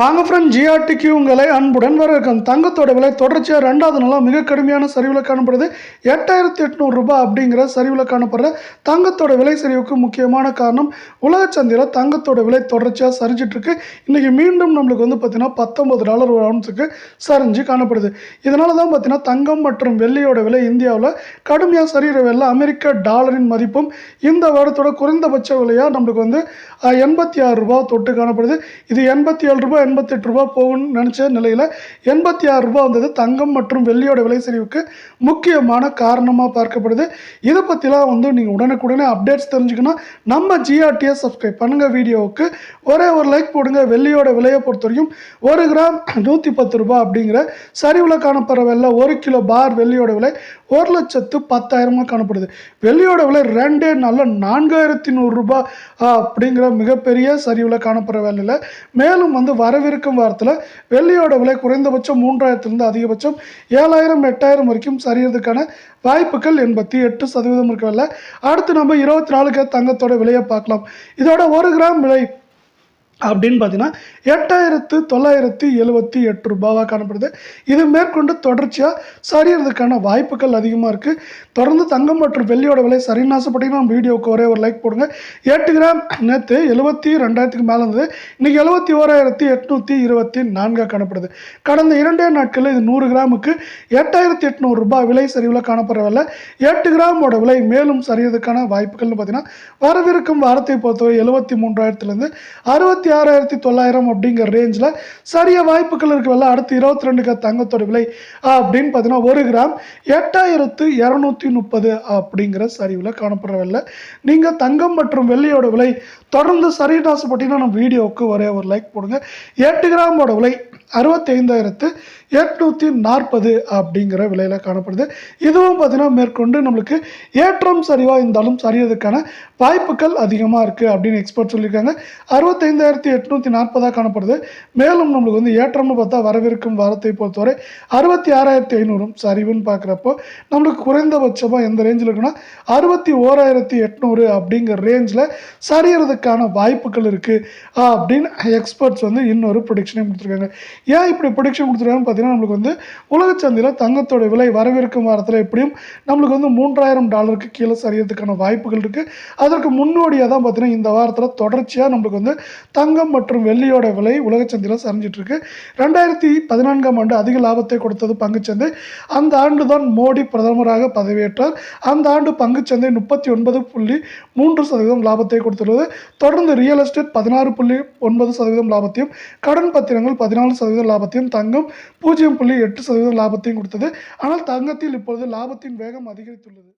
வாங்க ஃப்ரெண்ட் ஜிஆர்டிக்கு உங்களை அன்புடன் வரவேற்கும். தங்கத்தோட விலை தொடர்ச்சியாக ரெண்டாவது நாளாக மிக கடுமையான சரிவில் காணப்படுது. எட்டாயிரத்தி எட்நூறு ரூபாய் அப்படிங்கிற சரிவில் காணப்படுற தங்கத்தோட விலை சரிவுக்கு முக்கியமான காரணம் உலக சந்தையில் தங்கத்தோட விலை தொடர்ச்சியாக சரிஞ்சிட்ருக்கு. இன்றைக்கி மீண்டும் நம்மளுக்கு வந்து பார்த்தீங்கன்னா பத்தொம்பது டாலர் ஒரு அவுன்ஸுக்கு சரிஞ்சு காணப்படுது. இதனால தான் பார்த்தீங்கன்னா தங்கம் மற்றும் வெள்ளியோட விலை இந்தியாவில் கடுமையாக சரிகிற விலை அமெரிக்க டாலரின் மதிப்பும் இந்த வாரத்தோட குறைந்தபட்ச விலையாக நம்மளுக்கு வந்து எண்பத்தி ஆறு ரூபா தொட்டு காணப்படுது. இது எண்பத்தி ஏழு ரூபாய் எண்பத்தெட்டு ரூபா போகணும்னு நினச்ச நிலையில் எண்பத்தி ஆறு ரூபா வந்தது தங்கம் மற்றும் வெள்ளியோட விலை சரிவுக்கு முக்கியமான காரணமாக பார்க்கப்படுது. இதை பற்றிலாம் வந்து நீங்கள் உடனுக்குடனே அப்டேட்ஸ் தெரிஞ்சுக்கணும். நம்ம ஜிஆர்டியை சப்ஸ்கிரைப் பண்ணுங்கள் வீடியோவுக்கு. ஒரே ஒரு லைக் போடுங்க. வெள்ளியோட விலையை பொறுத்த வரைக்கும் ஒரு கிராம் நூற்றி பத்து ரூபா அப்படிங்கிற சரிவில் காணப்படுற வெள்ளை ஒரு கிலோ பார் வெள்ளியோட விலை ஒரு லட்சத்து பத்தாயிரமாக காணப்படுது. வெள்ளியோட விலை ரெண்டே நாளில் நான்காயிரத்தி நூறுரூபா அப்படிங்கிற மிகப்பெரிய சரிவில் காணப்படுற வேலையில் மேலும் வந்து வர வரவிருக்கும் வாரத்தில் வெள்ளியோட விலை குறைந்தபட்சம் மூன்றாயிரத்திலிருந்து அதிகபட்சம் ஏழாயிரம் எட்டாயிரம் வரைக்கும் சரியறதுக்கான வாய்ப்புகள் எண்பத்தி எட்டு சதவீதம் இருக்கவில்லை. அடுத்து நம்ம இருபத்தி நாலுக்கு தங்கத்தோட விலையை பார்க்கலாம். இதோட ஒரு கிராம் விலை அப்படின்னு பார்த்தீங்கன்னா எட்டாயிரத்து தொள்ளாயிரத்தி எழுபத்தி எட்டு ரூபாவாக காணப்படுது. இது மேற்கொண்டு தொடர்ச்சியாக சரியறதுக்கான வாய்ப்புகள் அதிகமாக இருக்குது தொடர்ந்து தங்கம் மற்றும் வெள்ளியோட விலை சரின்னு ஆசைப்பட்டீங்கன்னா நம்ம வீடியோவுக்கு ஒரே ஒரு லைக் போடுங்க. எட்டு கிராம் நேற்று எழுபத்தி ரெண்டாயிரத்துக்கு மேலே இருந்தது. இன்றைக்கி எழுபத்தி ஓராயிரத்தி எட்நூற்றி இருபத்தி நான்காக காணப்படுது. கடந்த இரண்டே நாட்களில் இது நூறு கிராமுக்கு எட்டாயிரத்தி எட்நூறு ரூபாய் விலை சரிவில் காணப்படவில்லை எட்டு கிராமோட விலை மேலும் சரியறதுக்கான வாய்ப்புகள்னு பார்த்தீங்கன்னா வரவிருக்கும் வாரத்தை பொறுத்தவரை எழுபத்தி மூன்றாயிரத்துலேருந்து அறுபத்தி ஆறாயிரத்தி தொள்ளாயிரம் அப்படிங்கிற ரேஞ்சில் சரிய வாய்ப்புகள் இருக்கவில்லை அடுத்து இருபத்தி ரெண்டு தங்கத்தோட விலை அப்படின்னு பார்த்தீங்கன்னா ஒரு கிராம் எட்டாயிரத்து இரநூத்தி முப்பது அப்படிங்கிற சரிவில் காணப்படுறவில்ல நீங்கள் தங்கம் மற்றும் வெள்ளியோட விலை தொடர்ந்து சரின்னு நம்ம வீடியோவுக்கு ஒரே ஒரு லைக் போடுங்க. எட்டு கிராமோட விலை அறுபத்தைந்தாயிரத்து எட்நூற்றி நாற்பது அப்படிங்கிற விலையில் காணப்படுது. இதுவும் பார்த்திங்கன்னா மேற்கொண்டு நம்மளுக்கு ஏற்றம் சரிவாக இருந்தாலும் சரியறதுக்கான வாய்ப்புகள் அதிகமாக இருக்குது அப்படின்னு எக்ஸ்பர்ட் சொல்லியிருக்காங்க. அறுபத்தைந்தாயிரத்தி எட்நூற்றி நாற்பதாக காணப்படுது. மேலும் நம்மளுக்கு வந்து ஏற்றம்னு பார்த்தா வரவிருக்கும் வாரத்தை பொறுத்தவரை அறுபத்தி ஆறாயிரத்தி ஐநூறும் சரிவுன்னு பார்க்குறப்போ நம்மளுக்கு குறைந்தபட்சமாக எந்த ரேஞ்சில் இருக்குன்னா அறுபத்தி ஓராயிரத்தி எட்நூறு அப்படிங்கிற ரேஞ்சில் சரியறதுக்கான வாய்ப்புகள் இருக்குது அப்படின்னு எக்ஸ்பர்ட்ஸ் வந்து இன்னொரு ப்ரொடிக்ஷனையும் கொடுத்துருக்காங்க. ஏன் இப்படி ப்ரொடிக்ஷன் கொடுத்துருக்காங்கன்னு பார்த்தீங்கன்னா நம்மளுக்கு வந்து உலக சந்தையில் தங்கத்தோட விலை வரவிருக்கும் வாரத்தில் எப்படியும் நம்மளுக்கு வந்து மூன்றாயிரம் டாலருக்கு கீழே சரியறதுக்கான வாய்ப்புகள் இருக்குது அதற்கு முன்னோடியாக தான் பார்த்தீங்கன்னா இந்த வாரத்தில் தொடர்ச்சியாக நம்மளுக்கு வந்து தங்கம் மற்றும் வெள்ளியோட விலை உலக சந்தையில் சரிஞ்சிட்டிருக்கு ரெண்டாயிரத்தி பதினான்காம் ஆண்டு அதிக லாபத்தை கொடுத்தது பங்குச்சந்தை அந்த ஆண்டு தான் மோடி பிரதமராக பதவியேற்றார். அந்த ஆண்டு பங்குச்சந்தை முப்பத்தி ஒன்பது புள்ளி மூன்று சதவீதம் லாபத்தை கொடுத்துள்ளது. தொடர்ந்து ரியல் எஸ்டேட் பதினாறு புள்ளி ஒன்பது சதவீதம் லாபத்தையும் கடன் பத்திரங்கள் பதினாலு சதவீதம் லாபத்தையும் தங்கம் பூஜ்ஜியம் புள்ளி எட்டு சதவீதம் லாபத்தையும் கொடுத்தது. ஆனால் தங்கத்தில் இப்பொழுது லாபத்தின் வேகம் அதிகரித்துள்ளது.